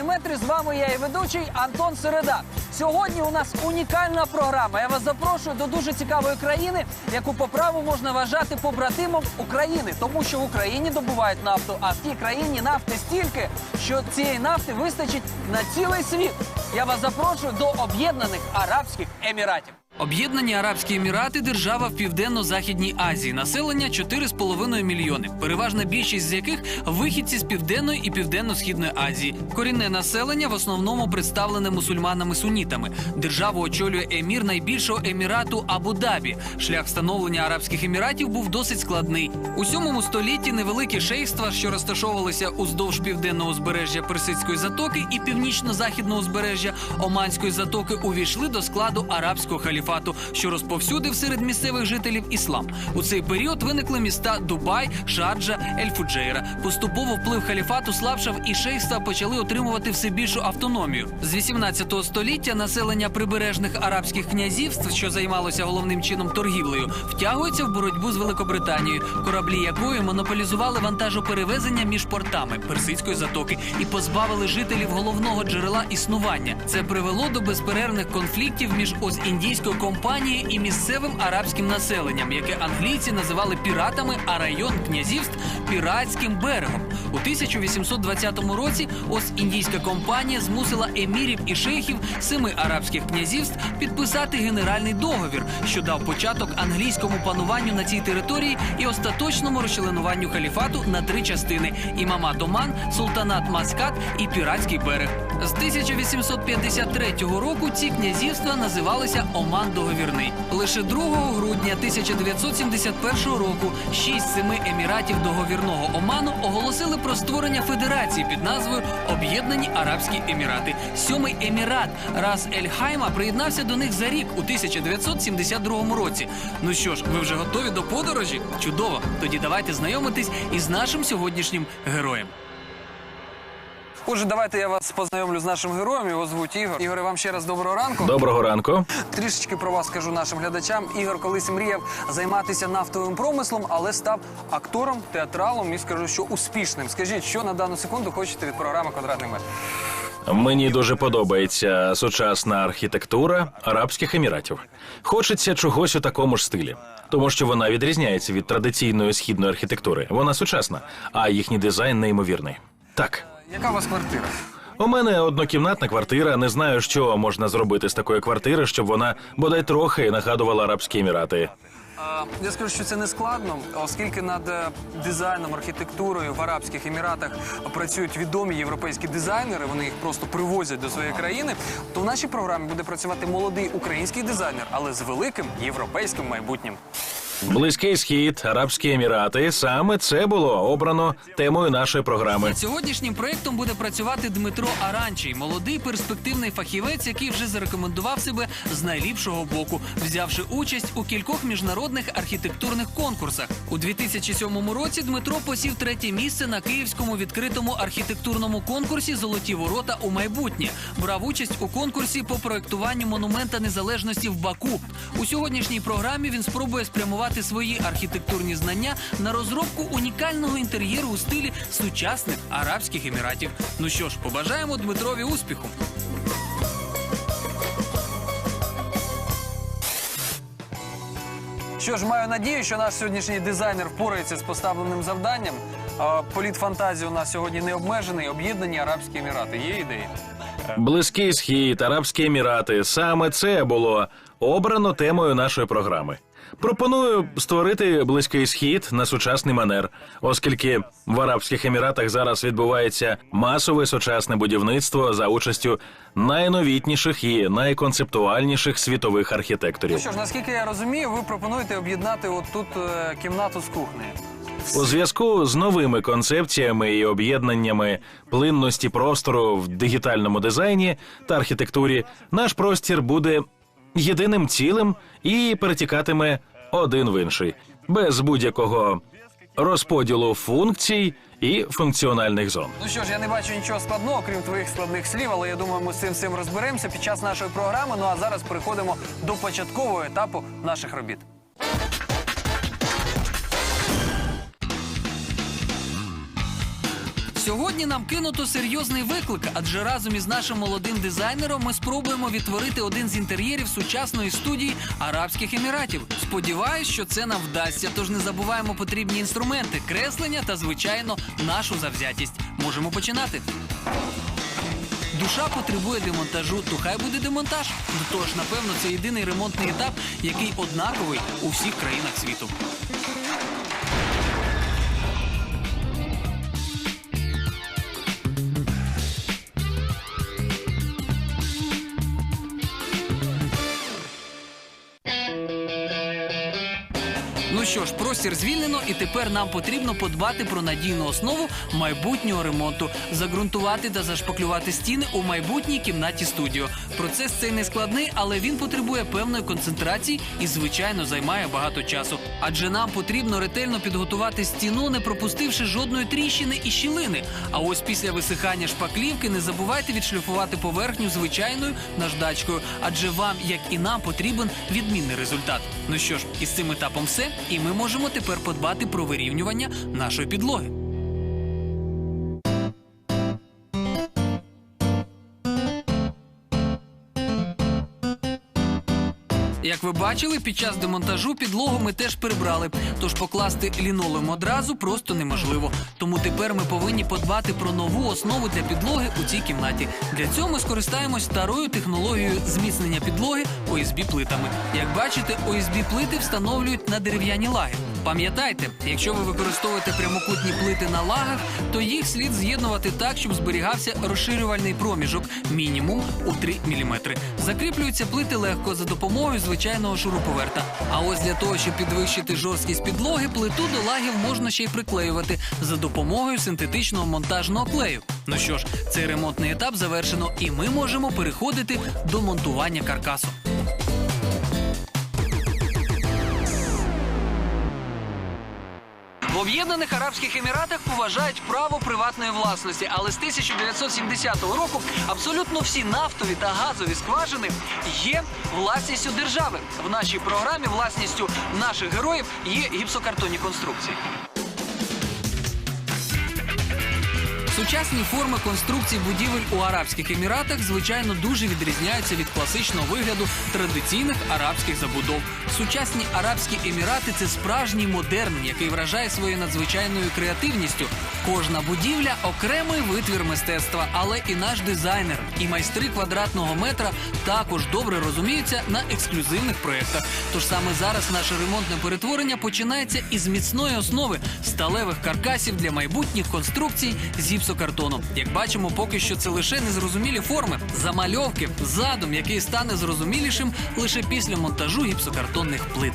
ранку. Це Квадратний метр. З вами я і ведучий Антон Середа. Сьогодні у нас унікальна програма. Я вас запрошую до дуже цікавої країни, яку по праву можна вважати побратимом України, тому що в Україні добувають нафту, а в тій країні нафти стільки, що цієї нафти вистачить на цілий світ. Я вас запрошую до Об'єднаних Арабських Еміратів. Об'єднані Арабські Емірати держава в південно-західній Азії. Населення 4,5 мільйони. Переважна більшість з яких вихідці з південної і південно-східної Азії. Корінне населення в основному представлене мусульманами-сунітами. Державу очолює емір найбільшого емірату Абу-Дабі. Шлях встановлення Арабських Еміратів був досить складний. У 7 столітті невеликі шейства, що розташовувалися уздовж південного узбережжя Персидської затоки і північно-західного узбережжя Оманської затоки, увійшли до складу арабського халіфату, що розповсюдив серед місцевих жителів іслам. У цей період виникли міста Дубай, Шарджа, Ель-Фуджейра. Поступово вплив халіфату слабшав, і шейства почали отримувати все більшу автономію. З 18 століття населення прибережних арабських князівств, що займалося головним чином торгівлею, втягується в боротьбу з Великобританією, кораблі якої монополізували вантажоперевезення між портами Персидської затоки і позбавили жителів головного джерела існування. Це привело до безперервних конфліктів між Оз-індійською компанією і місцевим арабським населенням, яке англійці називали піратами, а район князівств піратським берегом. У 1820 році Оз-індійська компанія змусила емірів і шейхів семи арабських князівств підписати генеральний договір, що дав початок англійському пануванню на цій території і остаточному розчленуванню халіфату на три частини: імамат Оман, султанат Маскат і піратський берег. З 1853 року ці князівства називалися Оман Договірний. Лише 2 грудня 1971 року шість семи еміратів договірного Оману оголосили про створення федерації під назвою Об'єднані Арабські Емірати. Сьомий емірат Рас Ель Хайма приєднався до них за рік у 1972 році. Ну що ж, ви вже готові до подорожі? Чудово! Тоді давайте знайомитись із нашим сьогоднішнім героєм. Отже, давайте я вас познайомлю з нашим героєм. Його звуть Ігор. Ігоре, вам ще раз доброго ранку. Доброго ранку. Трішечки про вас скажу нашим глядачам. Ігор колись мріяв займатися нафтовим промислом, але став актором, театралом і скажу, що успішним. Скажіть, що на дану секунду хочете від програми Квадратний метр? Мені дуже подобається сучасна архітектура Арабських Еміратів. Хочеться чогось у такому ж стилі, тому що вона відрізняється від традиційної східної архітектури. Вона сучасна, а їхній дизайн неймовірний. Так. Яка у вас квартира? У мене однокімнатна квартира. Не знаю, що можна зробити з такої квартири, щоб вона бодай трохи нагадувала Арабські Емірати. А, Я скажу, що це не складно, оскільки над е, дизайном, архітектурою в Арабських Еміратах працюють відомі європейські дизайнери. Вони їх просто привозять до своєї країни. То в нашій програмі буде працювати молодий український дизайнер, але з великим європейським майбутнім. Близький схід, Арабські Емірати. Саме це було обрано темою нашої програми. Над сьогоднішнім проєктом буде працювати Дмитро Аранчий, молодий перспективний фахівець, який вже зарекомендував себе з найліпшого боку, взявши участь у кількох міжнародних архітектурних конкурсах. У 2007 році Дмитро посів третє місце на київському відкритому архітектурному конкурсі Золоті ворота у майбутнє. Брав участь у конкурсі по проектуванню монумента незалежності в Баку. У сьогоднішній програмі він спробує спрямувати свої архітектурні знання на розробку унікального інтер'єру у стилі сучасних арабських еміратів. Ну що ж, побажаємо Дмитрові успіху. Що ж, маю надію, що наш сьогоднішній дизайнер впорається з поставленим завданням. А, Політ фантазії у нас сьогодні не обмежений. Об'єднані Арабські Емірати. Є ідеї? Близький схід, Арабські Емірати. Саме це було обрано темою нашої програми. Пропоную створити близький схід на сучасний манер, оскільки в Арабських Еміратах зараз відбувається масове сучасне будівництво за участю найновітніших і найконцептуальніших світових Ну архітекторів. що ж, наскільки я розумію, ви пропонуєте об'єднати от тут е, кімнату з кухнею. У зв'язку з новими концепціями і об'єднаннями плинності простору в дигітальному дизайні та архітектурі, наш простір буде єдиним цілим і перетікатиме один в інший, без будь-якого розподілу функцій і функціональних зон. Ну що ж, я не бачу нічого складного, крім твоїх складних слів, але я думаю, ми з цим всім розберемося під час нашої програми. Ну а зараз переходимо до початкового етапу наших робіт. Сьогодні нам кинуто серйозний виклик, адже разом із нашим молодим дизайнером ми спробуємо відтворити один з інтер'єрів сучасної студії Арабських Еміратів. Сподіваюсь, що це нам вдасться. Тож не забуваємо потрібні інструменти, креслення та, звичайно, нашу завзятість. Можемо починати. Душа потребує демонтажу, то хай буде демонтаж. До того ж, напевно, це єдиний ремонтний етап, який однаковий у всіх країнах світу. Ну що ж, простір звільнено, і тепер нам потрібно подбати про надійну основу майбутнього ремонту, загрунтувати та зашпаклювати стіни у майбутній кімнаті студіо. Процес цей не складний, але він потребує певної концентрації і, звичайно, займає багато часу. Адже нам потрібно ретельно підготувати стіну, не пропустивши жодної тріщини і щілини. А ось після висихання шпаклівки не забувайте відшліфувати поверхню звичайною наждачкою, адже вам, як і нам, потрібен відмінний результат. Ну що ж, із цим етапом все, і ми можемо тепер подбати про вирівнювання нашої підлоги. Як ви бачили, під час демонтажу підлогу ми теж прибрали, тож покласти лінолеум одразу просто неможливо. Тому тепер ми повинні подбати про нову основу для підлоги у цій кімнаті. Для цього ми скористаємось старою технологією зміцнення підлоги ОСБ плитами. Як бачите, ОСБ плити встановлюють на дерев'яні лаги. Пам'ятайте, якщо ви використовуєте прямокутні плити на лагах, то їх слід з'єднувати так, щоб зберігався розширювальний проміжок мінімум у 3 мм. Закріплюються плити легко за допомогою звичайного шуруповерта. А ось для того, щоб підвищити жорсткість підлоги, плиту до лагів можна ще й приклеювати за допомогою синтетичного монтажного клею. Ну що ж, цей ремонтний етап завершено, і ми можемо переходити до монтування каркасу. Об'єднаних Арабських Еміратах поважають право приватної власності, але з 1970 року абсолютно всі нафтові та газові скважини є власністю держави. В нашій програмі власністю наших героїв є гіпсокартонні конструкції. Сучасні форми конструкцій будівель у Арабських Еміратах, звичайно, дуже відрізняються від класичного вигляду традиційних арабських забудов. Сучасні арабські емірати це справжній модерн, який вражає своєю надзвичайною креативністю. Кожна будівля окремий витвір мистецтва, але і наш дизайнер, і майстри квадратного метра також добре розуміються на ексклюзивних проєктах. Тож саме зараз наше ремонтне перетворення починається із міцної основи сталевих каркасів для майбутніх конструкцій з гіпсокартону. Як бачимо, поки що це лише незрозумілі форми, замальовки, задум, який стане зрозумілішим лише після монтажу гіпсокартонних плит.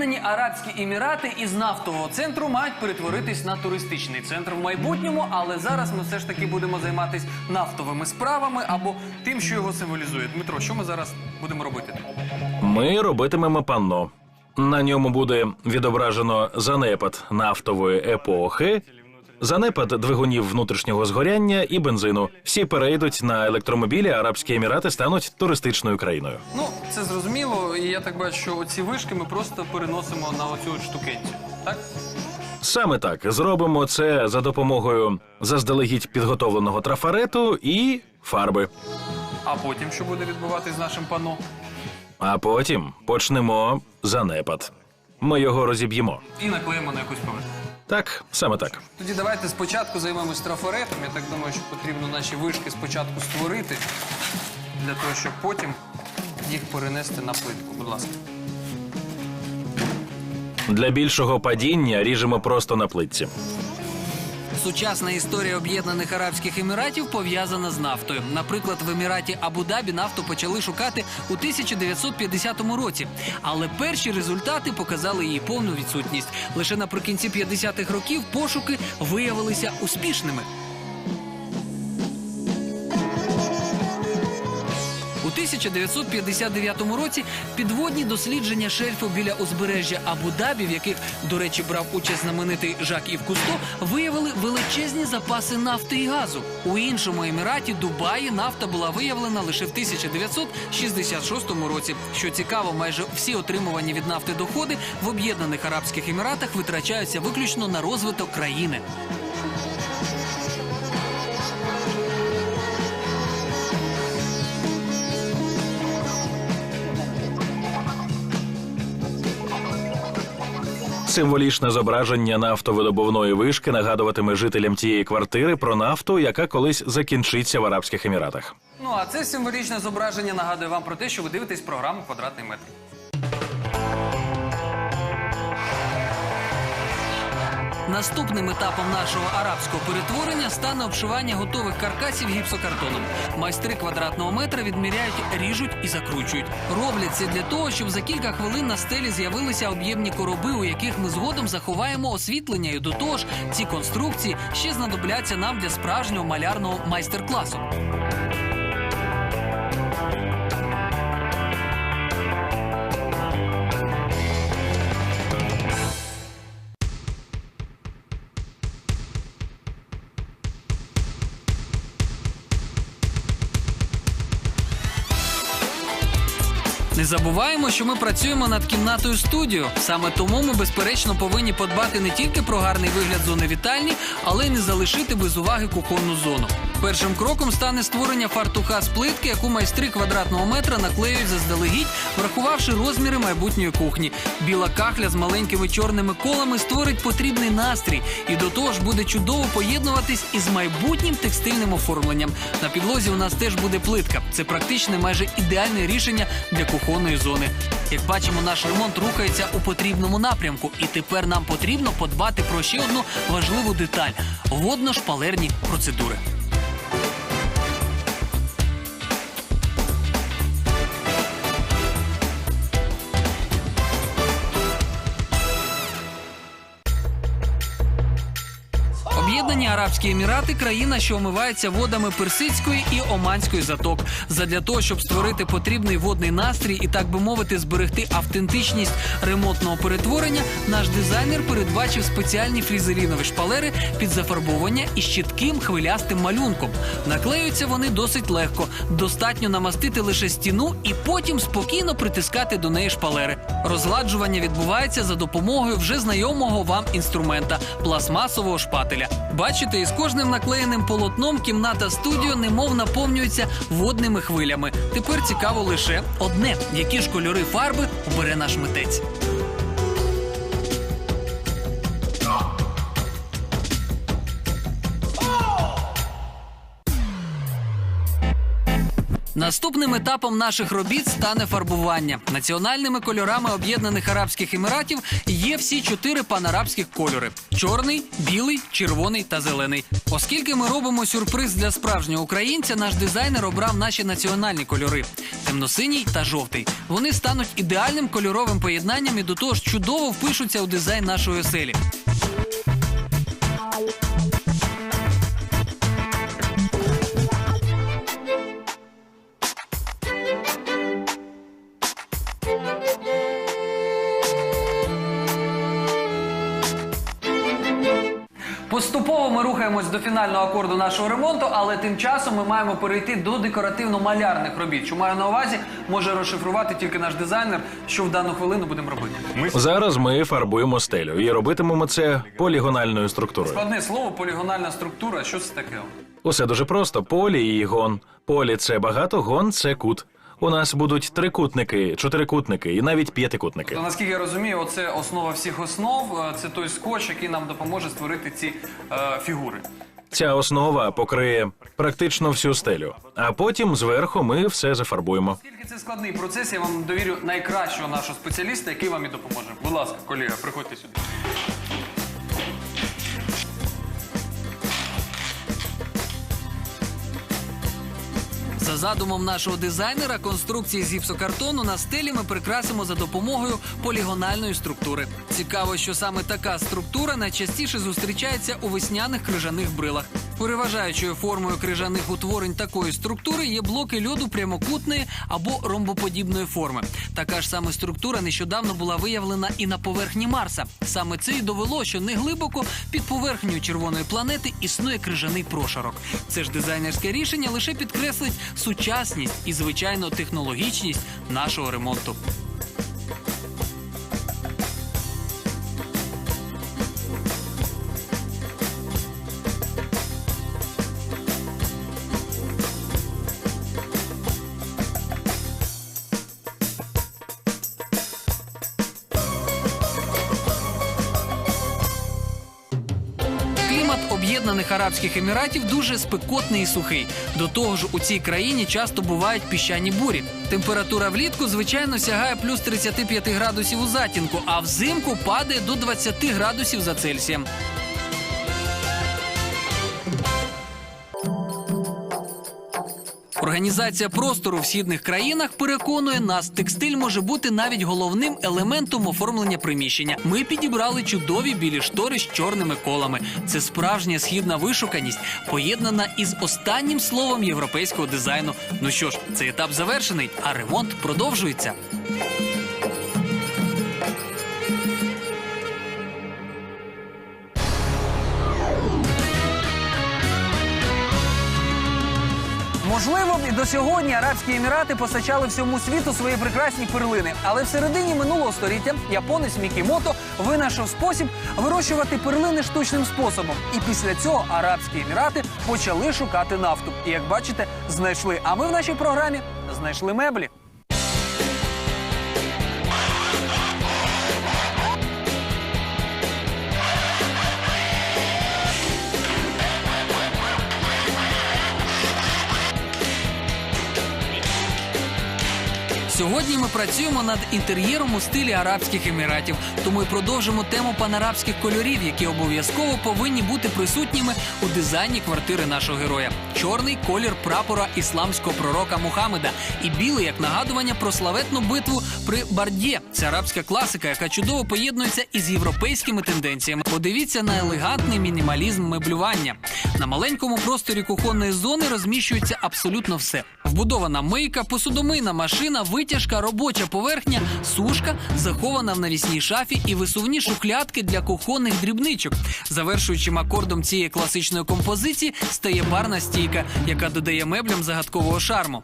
Об'єднані Арабські Емірати із нафтового центру мають перетворитись на туристичний центр в майбутньому, але зараз ми все ж таки будемо займатися нафтовими справами або тим, що його символізує. Дмитро, що ми зараз будемо робити? Ми робитимемо панно. На ньому буде відображено занепад нафтової епохи, занепад двигунів внутрішнього згоряння і бензину. Всі перейдуть на електромобілі, Арабські Емірати стануть туристичною країною. Ну, це зрозуміло, і я так бачу, що оці вишки ми просто переносимо на оцю штукенцю. Так? Саме так зробимо це за допомогою заздалегідь підготовленого трафарету і фарби. А потім що буде відбуватись з нашим пано? А потім почнемо занепад. Ми його розіб'ємо. І наклеїмо на якусь поверхню. Так, саме так. Тоді давайте спочатку займемось трафаретом. Я так думаю, що потрібно наші вишки спочатку створити, для того, щоб потім їх перенести на плитку. Будь ласка. Для більшого падіння ріжемо просто на плитці. Сучасна історія Об'єднаних Арабських Еміратів пов'язана з нафтою. Наприклад, в Еміраті Абу-Дабі нафту почали шукати у 1950 році, але перші результати показали її повну відсутність. Лише наприкінці 50-х років пошуки виявилися успішними. 1959 році підводні дослідження шельфу біля узбережжя Абу-Дабі, в яких, до речі, брав участь знаменитий Жак Ів Кусто, виявили величезні запаси нафти і газу. У іншому еміраті Дубаї нафта була виявлена лише в 1966 році. Що цікаво, майже всі отримувані від нафти доходи в Об'єднаних Арабських Еміратах витрачаються виключно на розвиток країни. Символічне зображення нафтовидобувної вишки нагадуватиме жителям тієї квартири про нафту, яка колись закінчиться в Арабських Еміратах. Ну а це символічне зображення нагадує вам про те, що ви дивитесь програму Квадратний метр. Наступним етапом нашого арабського перетворення стане обшивання готових каркасів гіпсокартоном. Майстри квадратного метра відміряють, ріжуть і закручують. Роблять це для того, щоб за кілька хвилин на стелі з'явилися об'ємні короби, у яких ми згодом заховаємо освітлення. І до того ж, ці конструкції ще знадобляться нам для справжнього малярного майстер-класу. Забуваємо, що ми працюємо над кімнатою студіо. Саме тому ми безперечно повинні подбати не тільки про гарний вигляд зони вітальні, але й не залишити без уваги кухонну зону. Першим кроком стане створення фартуха з плитки, яку майстри квадратного метра наклеюють заздалегідь, врахувавши розміри майбутньої кухні. Біла кахля з маленькими чорними колами створить потрібний настрій і до того ж буде чудово поєднуватись із майбутнім текстильним оформленням. На підлозі у нас теж буде плитка. Це практичне, майже ідеальне рішення для кухонної зони. Як бачимо, наш ремонт рухається у потрібному напрямку, і тепер нам потрібно подбати про ще одну важливу деталь водно-шпалерні процедури. Арабські Емірати країна, що омивається водами Персидської і Оманської заток. Задля того, щоб створити потрібний водний настрій і, так би мовити, зберегти автентичність ремонтного перетворення, наш дизайнер передбачив спеціальні фрізелінові шпалери під зафарбовування із чітким хвилястим малюнком. Наклеюються вони досить легко. Достатньо намастити лише стіну і потім спокійно притискати до неї шпалери. Розгладжування відбувається за допомогою вже знайомого вам інструмента пластмасового шпателя. Бачите, із кожним наклеєним полотном кімната студіо немов наповнюється водними хвилями. Тепер цікаво лише одне: які ж кольори фарби обере наш митець. Наступним етапом наших робіт стане фарбування. Національними кольорами Об'єднаних Арабських Еміратів є всі чотири панарабських кольори: чорний, білий, червоний та зелений. Оскільки ми робимо сюрприз для справжнього українця, наш дизайнер обрав наші національні кольори: темно-синій та жовтий. Вони стануть ідеальним кольоровим поєднанням і до того ж чудово впишуться у дизайн нашої оселі. Поступово ми рухаємось до фінального акорду нашого ремонту, але тим часом ми маємо перейти до декоративно-малярних робіт. Що маю на увазі, може розшифрувати тільки наш дизайнер, що в дану хвилину будемо робити. Зараз ми фарбуємо стелю і робитимемо це полігональною структурою. Складне слово полігональна структура. Що це таке? Усе дуже просто: полі і гон. Полі це багато, гон це кут. У нас будуть трикутники, чотирикутники і навіть п'ятикутники. То наскільки я розумію, оце основа всіх основ. е, Це той скотч, який нам допоможе створити ці е, фігури. Ця основа покриє практично всю стелю, а потім зверху ми все зафарбуємо. Оскільки це складний процес, я вам довірю найкращого нашого спеціаліста, який вам і допоможе. Будь ласка, колега, приходьте сюди. За задумом нашого дизайнера, конструкції з гіпсокартону на стелі ми прикрасимо за допомогою полігональної структури. Цікаво, що саме така структура найчастіше зустрічається у весняних крижаних брилах. Переважаючою формою крижаних утворень такої структури є блоки льоду прямокутної або ромбоподібної форми. Така ж саме структура нещодавно була виявлена і на поверхні Марса. Саме це й довело, що неглибоко під поверхнею червоної планети існує крижаний прошарок. Це ж дизайнерське рішення лише підкреслить сучасність і, звичайно, технологічність нашого ремонту. Арабських Еміратів дуже спекотний і сухий. До того ж, у цій країні часто бувають піщані бурі. Температура влітку, звичайно, сягає плюс 35 градусів у затінку, а взимку падає до 20 градусів за Цельсієм. Організація простору в східних країнах переконує нас, текстиль може бути навіть головним елементом оформлення приміщення. Ми підібрали чудові білі штори з чорними колами. Це справжня східна вишуканість, поєднана із останнім словом європейського дизайну. Ну що ж, цей етап завершений, а ремонт продовжується. Можливо, і до сьогодні Арабські Емірати постачали всьому світу свої прекрасні перлини. Але в середині минулого століття японець Мікімото винайшов спосіб вирощувати перлини штучним способом. І після цього Арабські Емірати почали шукати нафту. І як бачите, знайшли. А ми в нашій програмі знайшли меблі. Сьогодні ми працюємо над інтер'єром у стилі Арабських Еміратів, тому й продовжимо тему панарабських кольорів, які обов'язково повинні бути присутніми у дизайні квартири нашого героя. Чорний колір прапора ісламського пророка Мухаммеда і білий як нагадування про славетну битву при Бардє. Це арабська класика, яка чудово поєднується із європейськими тенденціями. Подивіться на елегантний мінімалізм меблювання. На маленькому просторі кухонної зони розміщується абсолютно все: вбудована мийка, посудомийна машина, витяжка, робоча поверхня, сушка, захована в навісній шафі і висувні шухлядки для кухонних дрібничок. Завершуючим акордом цієї класичної композиції стає барна стійка, яка додає меблям загадкового шарму.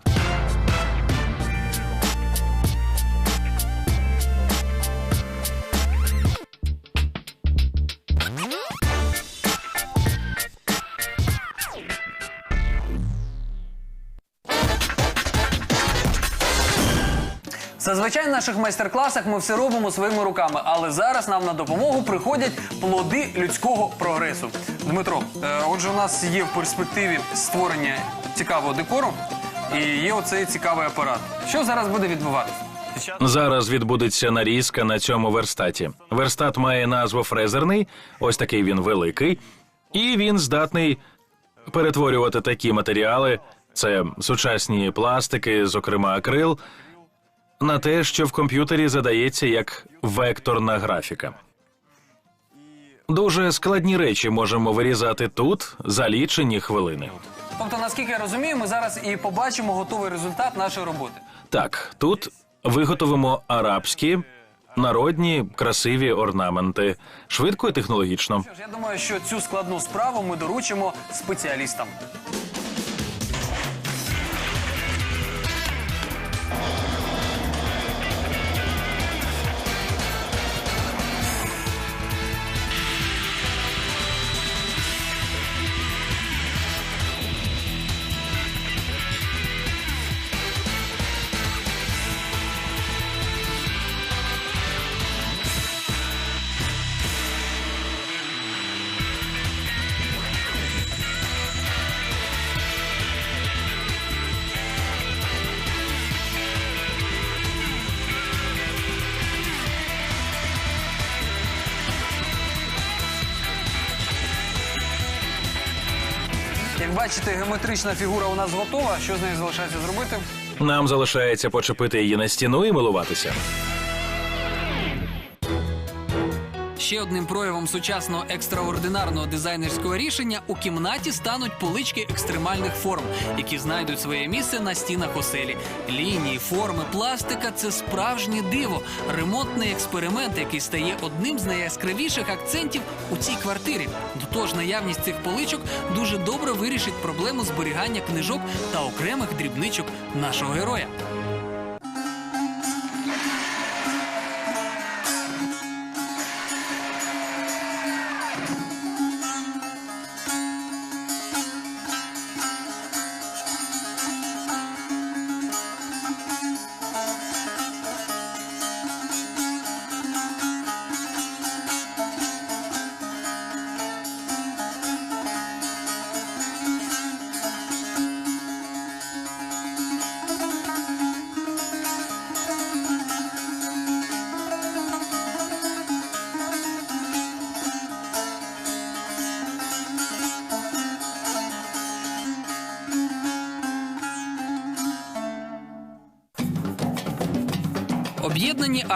Зазвичай в наших майстер-класах ми все робимо своїми руками, але зараз нам на допомогу приходять плоди людського прогресу. Дмитро, е, отже, у нас є в перспективі створення цікавого декору і є оцей цікавий апарат. Що зараз буде відбуватися? Зараз відбудеться нарізка на цьому верстаті. Верстат має назву фрезерний, ось такий він великий, і він здатний перетворювати такі матеріали, це сучасні пластики, зокрема акрил, на те, що в комп'ютері задається як векторна графіка. Дуже складні речі можемо вирізати тут за лічені хвилини. Тобто, наскільки я розумію, ми зараз і побачимо готовий результат нашої роботи. Так, тут виготовимо арабські, народні, красиві орнаменти, швидко і технологічно. Що ж, я думаю, що цю складну справу ми доручимо спеціалістам. Бачите, геометрична фігура у нас готова. Що з нею залишається зробити? Нам залишається почепити її на стіну і милуватися. Ще одним проявом сучасного екстраординарного дизайнерського рішення у кімнаті стануть полички екстремальних форм, які знайдуть своє місце на стінах оселі. Лінії, форми, пластика це справжнє диво, ремонтний експеримент, який стає одним з найяскравіших акцентів у цій квартирі. До того ж, наявність цих поличок дуже добре вирішить проблему зберігання книжок та окремих дрібничок нашого героя.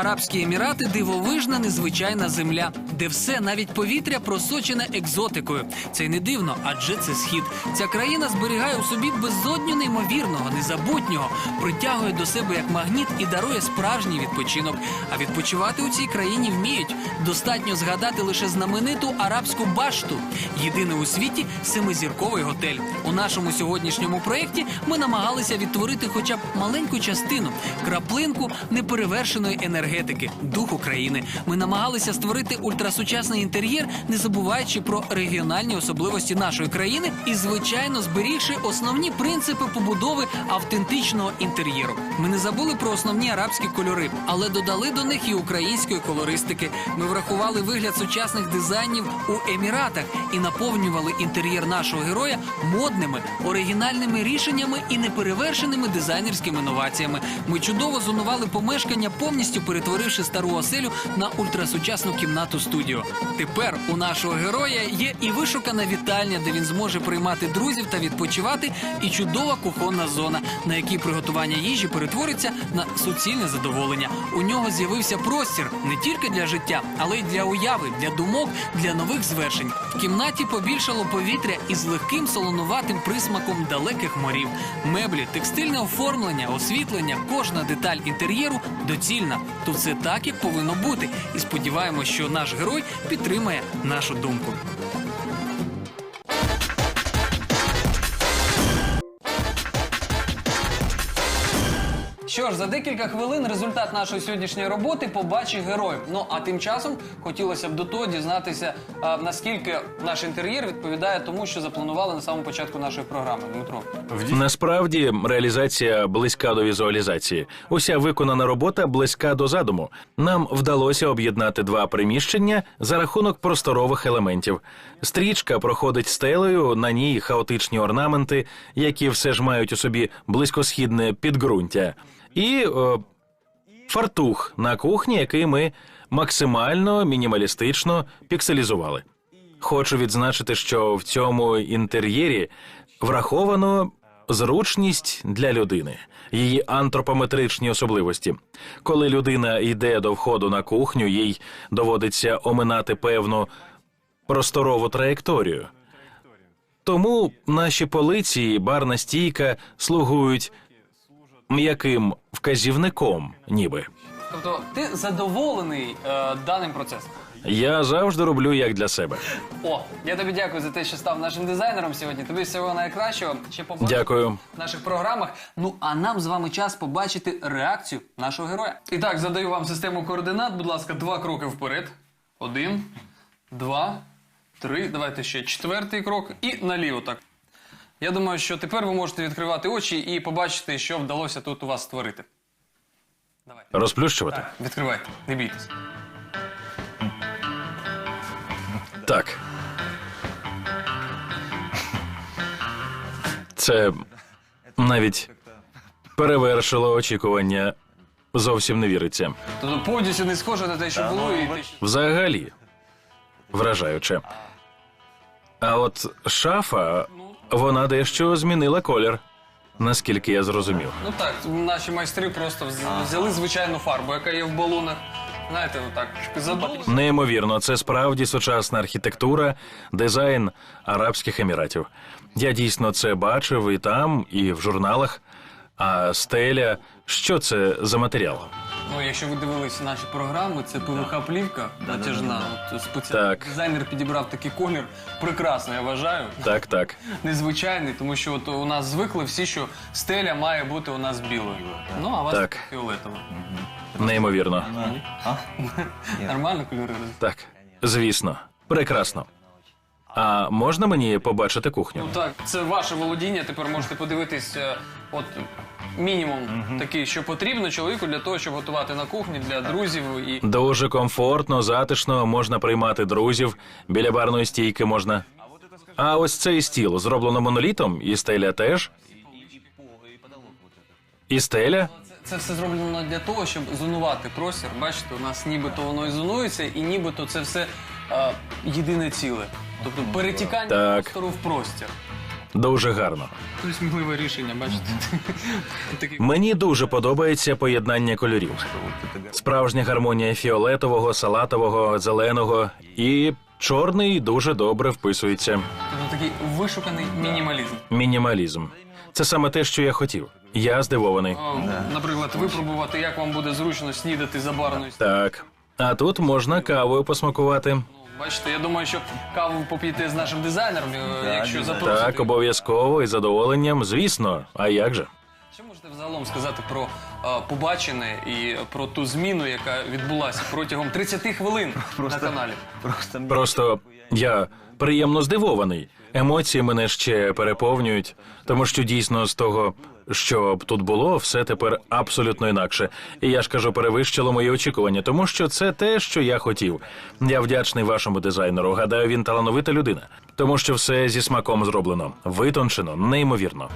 Арабські Емірати дивовижна незвичайна земля, де все, навіть повітря, просочене екзотикою. Це й не дивно, адже це схід. Ця країна зберігає у собі безодню неймовірного, незабутнього, притягує до себе як магніт і дарує справжній відпочинок. А відпочивати у цій країні вміють. Достатньо згадати лише знамениту арабську башту, єдиний у світі семизірковий готель. У нашому сьогоднішньому проєкті ми намагалися відтворити хоча б маленьку частину, краплинку неперевершеної енергетики, дух України. Ми намагалися створити ультрасучасний інтер'єр, не забуваючи про регіональні особливості нашої країни і, звичайно, зберігши основні принципи побудови автентичного інтер'єру. Ми не забули про основні арабські кольори, але додали до них і української колористики. Ми врахували вигляд сучасних дизайнів у еміратах і наповнювали інтер'єр нашого героя модними, оригінальними рішеннями і неперевершеними дизайнерськими новаціями. Ми чудово зонували помешкання, повністю перетворивши стару оселю на ультрасучасну кімнату студіо. Тепер у нашого героя є і вишукана вітальня, де він зможе приймати друзів та відпочивати, і чудова кухонна зона, на якій приготування їжі перетвориться на суцільне задоволення. У нього з'явився простір не тільки для життя, але й для уяви, для думок, для нових звершень. В кімнаті побільшало повітря із легким солонуватим присмаком далеких морів. Меблі, текстильне оформлення, освітлення, кожна деталь інтер'єру доцільна. Тут все так, як повинно бути. І сподіваємось, що наш герой підтримає нашу думку. Що ж, за декілька хвилин результат нашої сьогоднішньої роботи побачить герой. Ну а тим часом хотілося б до того дізнатися, а, наскільки наш інтер'єр відповідає тому, що запланували на самому початку нашої програми. Дмитро. Насправді реалізація близька до візуалізації. Уся виконана робота близька до задуму. Нам вдалося об'єднати два приміщення за рахунок просторових елементів. Стрічка проходить стелею, на ній хаотичні орнаменти, які все ж мають у собі близькосхідне підґрунтя, і е, фартух на кухні, який ми максимально мінімалістично пікселізували. Хочу відзначити, що в цьому інтер'єрі враховано зручність для людини, її антропометричні особливості. Коли людина йде до входу на кухню, їй доводиться оминати певну просторову траєкторію. Тому наші полиці і барна стійка слугують м'яким вказівником, ніби. Тобто, ти задоволений е, даним процесом? Я завжди роблю як для себе. О, я тобі дякую за те, що став нашим дизайнером сьогодні. Тобі всього найкращого. Ще побачимо Дякую. в наших програмах. Ну а нам з вами час побачити реакцію нашого героя. І так, задаю вам систему координат. Будь ласка, два кроки вперед. Один, два, три. Давайте ще четвертий крок і наліво так. Я думаю, що тепер ви можете відкривати очі і побачити, що вдалося тут у вас створити. Давайте. Розплющувати? Відкривайте, не бійтесь. Так. Це навіть перевершило очікування. Зовсім не віриться. Тобто повністю не схоже на те, що було, і те, що. Взагалі, вражаюче. А от шафа, вона дещо змінила колір, наскільки я зрозумів. Ну так, наші майстри просто вз- взяли звичайну фарбу, яка є в балонах, знаєте, отак задумали. Неймовірно, це справді сучасна архітектура, дизайн Арабських Еміратів. Я дійсно це бачив і там, і в журналах. А стеля, що це за матеріал? Ну, якщо ви дивилися наші програми, це ПВХ плівка натяжна. От спеціально Так. дизайнер підібрав такий колір. Прекрасно, я вважаю. Так, так. Незвичайний, тому що от у нас звикли всі, що стеля має бути у нас білою. Ну, а у вас Так. фіолетова. Неймовірно. Нормально кольори? Так, звісно, прекрасно. А можна мені побачити кухню? Ну так, це ваше володіння. Тепер можете подивитись, е, от мінімум такий, що потрібно чоловіку для того, щоб готувати на кухні для друзів і Дуже комфортно, затишно, можна приймати друзів, біля барної стійки можна. А ось цей стіл зроблено монолітом, і стеля теж. І стеля? Це все зроблено для того, щоб зонувати простір. Бачите, у нас нібито воно і зонується, і нібито це все єдине ціле. Тобто перетікання Так. простору в простір. Дуже гарно. Це сміливе рішення, бачите? Такий Мені дуже подобається поєднання кольорів. Справжня гармонія фіолетового, салатового, зеленого і чорний дуже добре вписується. тобто такий вишуканий мінімалізм. Мінімалізм. Це саме те, що я хотів. Я здивований. О, Наприклад, випробувати, як вам буде зручно снідати за барною Так. А тут можна кавою посмакувати. Бачите, я думаю, що каву поп'єте з нашим дизайнером, е, якщо запросите. Так, обов'язково і задоволенням, звісно. А як же? Що можете взагалом сказати про е, побачене і про ту зміну, яка відбулася протягом 30 хвилин на каналі? Просто я приємно здивований. Емоції мене ще переповнюють, тому що дійсно з того, що б тут було, все тепер абсолютно інакше. І я ж кажу, перевищило мої очікування, тому що це те, що я хотів. Я вдячний вашому дизайнеру. Гадаю, він талановита людина, тому що все зі смаком зроблено, витончено, неймовірно.